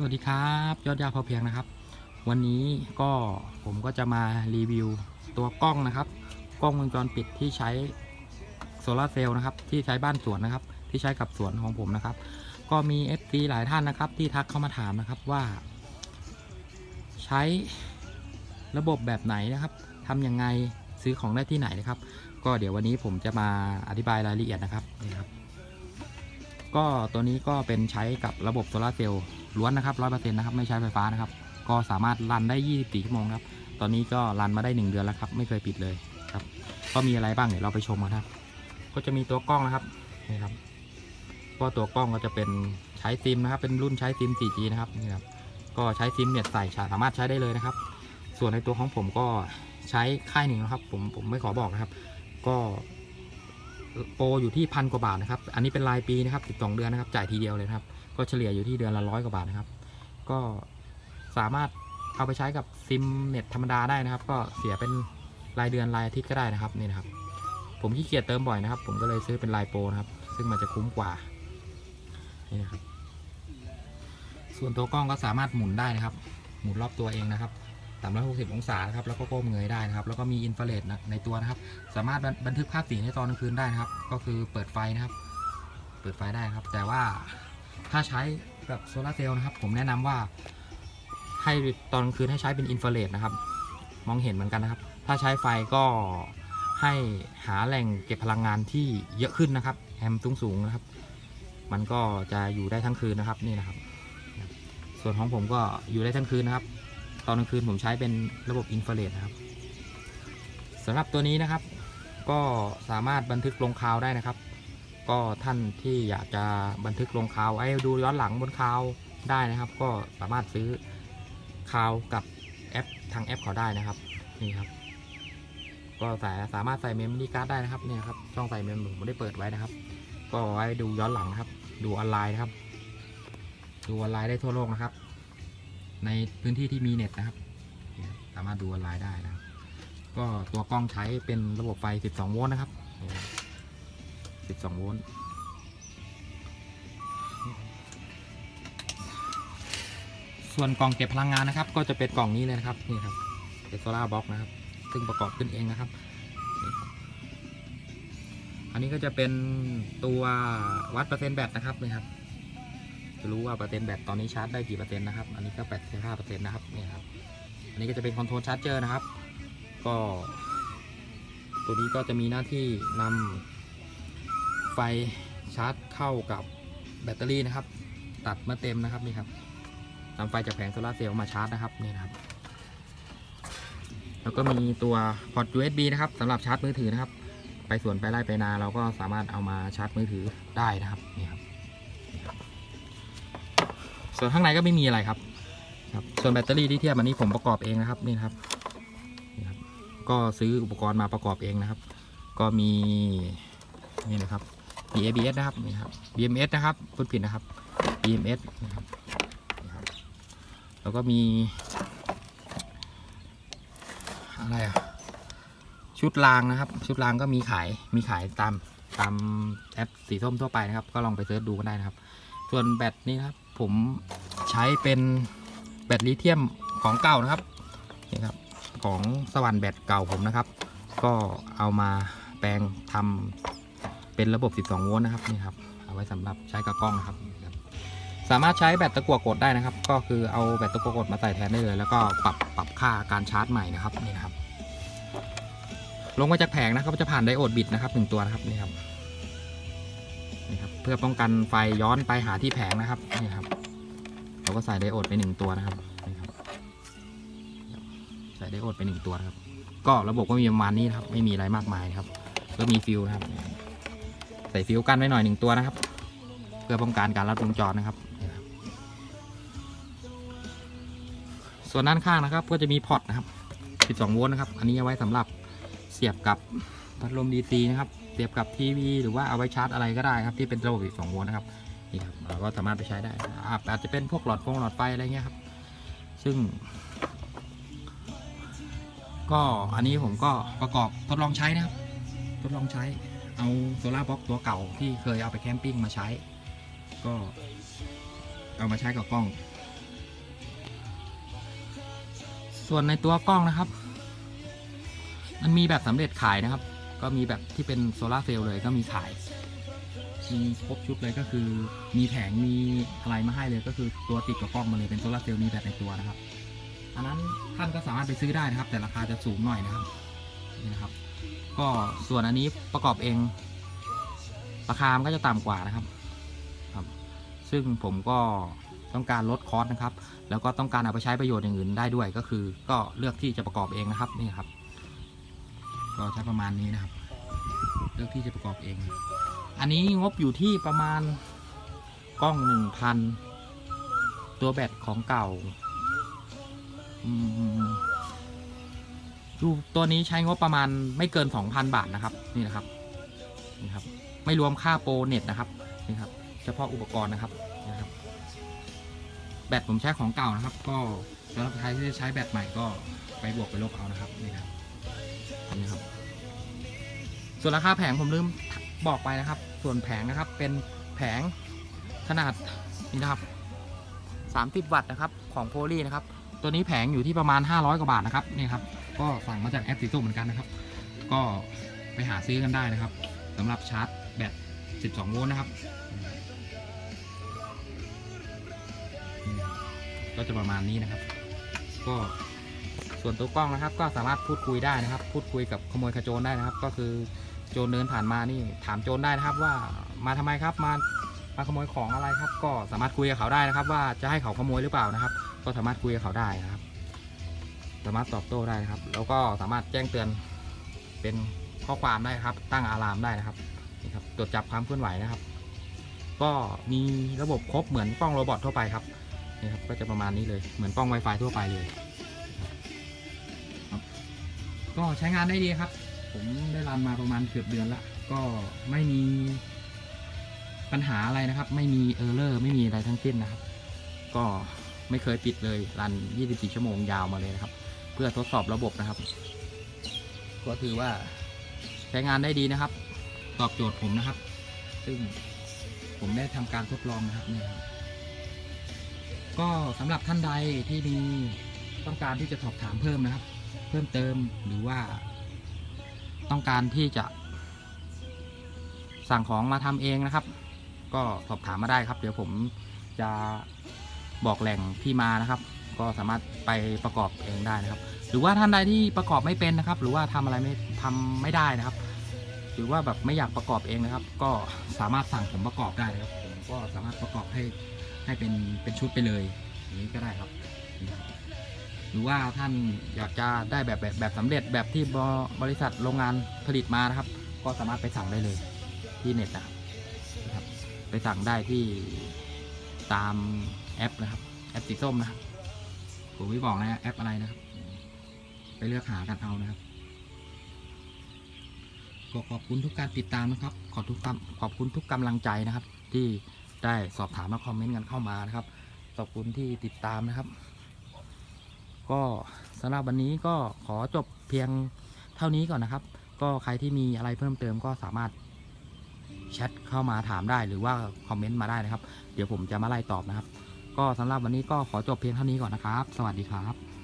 สวัสดีครับยอดยาพอเพียงนะครับ วันนี้ก็ผมก็จะมารีวิวตัวกล้องนะครับ กล้องวงจรปิดที่ใช้โซลาเซลล์นะครับ ที่ใช้บ้านสวนนะครับ ที่ใช้กับสวนของผมนะครับ ก็มี f อหลายท่านนะครับ ที่ทักเข้ามาถามนะครับว่า ใช้ระบบแบบไหนนะครับทำยังไงซื้อของได้ที่ไหนนะครับ ก็เดี๋ยววันนี้ผมจะมาอธิบายรายละเอียดนะครับนี่ครับก็ตัวนี้ก็เป็นใช้กับระบบโซลาเซลล์ ล้วนนะครับร้อยเปอร์เซ็นต์นะครับไม่ใช้ไฟฟ้านะครับ ก็สามารถรันได้ 24 ชั่วโมงครับ ตอนนี้ก็รันมาได้ 1 เดือนแล้วครับ ไม่เคยปิดเลยครับ ก็มีอะไรบ้างเดี๋ยวเราไปชมกันครับ ก็จะมีตัวกล้องนะครับนี่ครับก็ตัวกล้องก็จะเป็นใช้ซิมนะครับ เป็นรุ่นใช้ซิม 4G นะครับนี่ครับก็ใช้ซิมเน็ตใส่สามารถใช้ได้เลยนะครับ ส่วนในตัวของผมก็ใช้ค่ายหนึ่งนะครับ ผมผมไม่ขอบอกนะครับ ก็โปรอยู่ที่พันกว่าบาทนะครับ อันนี้เป็นรายปีนะครับ 12 เดือนนะครับ จ่ายทีเดียวเลยครับ ก็เฉลี่ยอยู่ที่เดือนละร้อยกว่าบาทนะครับ ก็สามารถเอาไปใช้กับซิมเน็ตธรรมดาได้นะครับ ก็เสียเป็นรายเดือนรายอาทิตย์ก็ได้นะครับนี่นะครับ ผมขี้เกียจเติมบ่อยนะครับ ผมก็เลยซื้อเป็นรายโปรนะครับ ซึ่งมันจะคุ้มกว่านี่นะครับ ส่วนตัวกล้องก็สามารถหมุนได้นะครับ หมุนรอบตัวเองนะครับ360 องศานะครับ แล้วก็ก้มเงยได้นะครับ แล้วก็มีอินฟราเรดในตัวนะครับ สามารถบันบันทึกภาพสีในตอนกลางคืนได้นะครับ ก็คือเปิดไฟนะครับ เปิดไฟได้ครับ แต่ว่า ถ้าใช้แบบโซลาเซลล์นะครับ ผมแนะนำว่าให้ตอนกลางคืนให้ใช้เป็นอินฟราเรดนะครับ มองเห็นเหมือนกันนะครับ ถ้าใช้ไฟก็ให้หาแหล่งเก็บพลังงานที่เยอะขึ้นนะครับแอมป์สูงนะครับ มันก็จะอยู่ได้ทั้งคืนนะครับนี่นะครับ ส่วนของผมก็อยู่ได้ทั้งคืนนะครับ ตอนกลางคืนผมใช้เป็นระบบอินฟราเรดนะครับสำหรับตัวนี้นะครับ ก็สามารถบันทึกลงคาวได้นะครับ ก็ท่านที่อยากจะบันทึกลงคลาวไว้ดูย้อนหลังบนคลาวได้นะครับ ก็สามารถซื้อคลาวกับแอปทางแอปเขาได้นะครับนี่ครับ ก็สาสามารถใส่เมมโมรี่การ์ดได้นะครับเนี่ยครับช่องใส่เมมผมไม่ได้เปิดไว้นะครับ ก็ไว้ดูย้อนหลังนะครับ ดูออนไลน์นะครับ ดูออนไลน์ได้ทั่วโลกนะครับ ในพื้นที่ที่มีเน็ตนะครับ สามารถดูออนไลน์ได้นะครับก็ตัวกล้องใช้เป็นระบบไฟ 12 โวลต์นะครับ 12โวลต์ส่วนกล่องเก็บพลังงานนะครับ ก็จะเป็นกล่องนี้เลยนะครับนี่ครับเป็นโซลาบ็อกนะครับ ซึ่งประกอบขึ้นเองนะครับอันนี้ก็จะเป็นตัววัดเปอร์เซ็นต์แบตนะครับนี่ครับจะรู้ว่าเปอร์เซ็นต์แบตตอนนี้ชาร์จได้กี่เปอร์เซ็นต์นะครับ อันนี้ก็85เปอร์เซ็นต์นะครับนี่ครับ อันนี้ก็จะเป็นคอนโทรลชาร์จเจอร์นะครับ ก็ ตัวนี้ก็จะมีหน้าที่นำ ไฟชาร์จเข้ากับแบตเตอรี่นะครับ ตัดมื่อเต็มนะครับนี่ครับนำไฟจากแผงโซลาร์เซลล์มาชาร์จนะครับนี่นะครับ แล้วก็มีตัวพอร์ต USB นะครับสำหรับชาร์จมือถือนะครับ ไปสวนไปไร่ไปนาเราก็สามารถเอามาชาร์จมือถือได้นะครับนี่ครับ ส่วนข้างในก็ไม่มีอะไรครับครับ ส่วนแบตเตอรี่ที่เทียบอันนี้ผมประกอบเองนะครับนี่นะครับนี่ครับก็ซื้ออุปกรณ์มาประกอบเองนะครับ ก็มีนี่นะครับ มี ABS นะครับนี่ครับ BMS นะครับพูดผิดนะครับ BMS นะครับนี่ครับ แล้วก็มี อะไรอะ ชุดรางนะครับ ชุดรางก็มีขาย มีขายตามตามแอปสีส้มทั่วไปนะครับ ก็ลองไปเสิร์ชดูกันได้นะครับ ส่วนแบตนี่ครับ ผมใช้เป็นแบตลิเธียมของเก่านะครับนี่ครับ ของสวรรค์แบตเก่าผมนะครับ ก็เอามาแปลงทำ เป็นระบบ 12 โวลต์นะครับนี่ครับเอาไว้สำหรับใช้กับกล้องนะครับ สามารถใช้แบตตะกั่วกดได้นะครับ ก็คือเอาแบตตะกั่วกดมาใส่แทนได้เลย แล้วก็ปรับปรับค่าการชาร์จใหม่นะครับนี่นะครับ ลงมาจากแผงนะครับจะผ่านไดโอดบิดนะครับหนึ่งตัวนะครับนี่ครับนี่ครับ เพื่อป้องกันไฟย้อนไปหาที่แผงนะครับนี่ครับ เราก็ใส่ไดโอดไปหนึ่งตัวนะครับนี่ครับใส่ไดโอดไปหนึ่งตัวนะครับ ก็ระบบก็มีประมาณนี้นะครับ ไม่มีอะไรมากมายนะครับ ก็มีฟิวนะครับ ส่ฟิวกันไว้หน่อยหนึ่งตัวนะครับ เพื่อป้องกันการลัดวงจรนะครับ ส่วนด้านข้างนะครับก็จะมีพอร์ตนะครับ 12 โวลต์นะครับ อันนี้เอาไว้สำหรับเสียบกับพัดลม DC นะครับ เสียบกับทีวีหรือว่าเอาไว้ชาร์จอะไรก็ได้ครับที่เป็นระบบ 12 โวลต์นะครับนี่ครับเราก็สามารถไปใช้ได้ อาจอาจจะเป็นพวกหลอดฟงหลอดไฟอะไรเงี้ยครับ ซึ่ง ก็อันนี้ผมก็ประกอบทดลองใช้นะครับ ทดลองใช้ เอาโซลาร์บล็อกตัวเก่าที่เคยเอาไปแคมปิ้งมาใช้ ก็เอามาใช้กับกล้อง ส่วนในตัวกล้องนะครับ มันมีแบบสำเร็จขายนะครับ ก็มีแบบที่เป็นโซลาร์เซลล์เลยก็มีขาย มีครบชุดเลยก็คือ มีแผงมีอะไรมาให้เลยก็คือตัวติดกับกล้องมาเลยเป็นโซลาร์เซลล์มีแบบในตัวนะครับ อันนั้นท่านก็สามารถไปซื้อได้นะครับ แต่ราคาจะสูงหน่อยนะครับนี่นะครับ ก็ส่วนอันนี้ประกอบเอง ราคามันก็จะต่ำกว่านะครับครับ ซึ่งผมก็ต้องการลดคอสนะครับ แล้วก็ต้องการเอาไปใช้ประโยชน์อย่างอื่นได้ด้วยก็คือ ก็เลือกที่จะประกอบเองนะครับนี่ครับ ก็ใช้ประมาณนี้นะครับ เลือกที่จะประกอบเอง อันนี้งบอยู่ที่ประมาณกล้องหนึ่งพันตัวแบตของเก่า อืม ดูตัวนี้ใช้งบประมาณไม่เกิน 2,000 บาทนะครับนี่นะครับนี่ครับ ไม่รวมค่าโปรเน็ตนะครับนี่ครับ เฉพาะอุปกรณ์นะครับนี่นะครับ แบตผมใช้ของเก่านะครับ ก็สำหรับใครที่จะใช้แบตใหม่ก็ไปบวกไปลบเอานะครับนี่ครับนี่ครับ ส่วนราคาแผงผมลืมบอกไปนะครับ ส่วนแผงนะครับเป็นแผงขนาดนี่นะครับ30 วัตต์นะครับของโพลีนะครับ ตัวนี้แผงอยู่ที่ประมาณ 500 กว่าบาทนะครับนี่ครับ ก็สั่งมาจากแอปสีส้มเหมือนกันนะครับ ก็ไปหาซื้อกันได้นะครับสำหรับชาร์จแบต 12 โวลต์นะครับ ก็จะประมาณนี้นะครับ ก็ส่วนตัวกล้องนะครับ ก็สามารถพูดคุยได้นะครับ พูดคุยกับขโมยขโจรได้นะครับ ก็คือโจรเดินผ่านมานี่ถามโจรได้นะครับว่ามาทำไมครับมามาขโมยของอะไรครับ ก็สามารถคุยกับเขาได้นะครับ ว่าจะให้เขาขโมยหรือเปล่านะครับ ก็สามารถคุยกับเขาได้นะครับ สามารถตอบโต้ได้นะครับ แล้วก็สามารถแจ้งเตือนเป็นข้อความได้ครับ ตั้งอะลามได้นะครับนี่ครับตรวจจับความเคลื่อนไหวนะครับ ก็มีระบบครบเหมือนกล้องโรบอททั่วไปครับนี่ครับก็จะประมาณนี้เลยเหมือนกล้อง Wi-Fi ทั่วไปเลยก็ใช้งานได้ดีครับ ผมได้รันมาประมาณเกือบเดือนละก็ไม่มีปัญหาอะไรนะครับ ไม่มีเออร์เลอร์ไม่มีอะไรทั้งสิ้นนะครับ ก็ไม่เคยปิดเลยรัน 24 ชั่วโมงยาวมาเลยนะครับ พื่อทดสอบระบบนะครับ ก็ถือว่าใช้งานได้ดีนะครับ ตอบโจทย์ผมนะครับ ซึ่งผมได้ทำการทดลองนะครับนี่ครับก็สำหรับท่านใดที่มีต้องการที่จะสอบถามเพิ่มนะครับ เพิ่มเติมหรือว่า ต้องการที่จะ สั่งของมาทำเองนะครับ ก็สอบถามมาได้ครับ เดี๋ยวผมจะบอกแหล่งที่มานะครับ ก็สามารถไปประกอบเองได้นะครับ หรือว่าท่านใดที่ประกอบไม่เป็นนะครับ หรือว่าทำอะไรไม่ทำไม่ได้นะครับ หรือว่าแบบไม่อยากประกอบเองนะครับ ก็สามารถสั่งผมประกอบได้นะครับ ผมก็สามารถประกอบให้ให้เป็นเป็นชุดไปเลยอย่างนี้ก็ได้ครับ หรือว่าท่านอยากจะได้แบบแบบแบบสำเร็จแบบที่บบริษัทโรงงานผลิตมานะครับ ก็สามารถไปสั่งได้เลยที่เน็ตนะครับนะครับไปสั่งได้ที่ตามแอปนะครับ แอปสีส้มนะครับ ผมไม่บอกนะแอปอะไรนะครับ ไปเลือกหากันเอานะครับก็ขอบคุณทุกการติดตามนะครับ ขอทุกขอบคุณทุกกำลังใจนะครับ ที่ได้สอบถามและคอมเมนต์กันเข้ามานะครับ ขอบคุณที่ติดตามนะครับ ก็สำหรับวันนี้ก็ขอจบเพียงเท่านี้ก่อนนะครับ ก็ใครที่มีอะไรเพิ่มเติมก็สามารถแชทเข้ามาถามได้หรือว่าคอมเมนต์มาได้นะครับ เดี๋ยวผมจะมาไล่ตอบนะครับ ก็สำหรับวันนี้ก็ขอจบเพียงเท่านี้ก่อนนะครับ สวัสดีครับ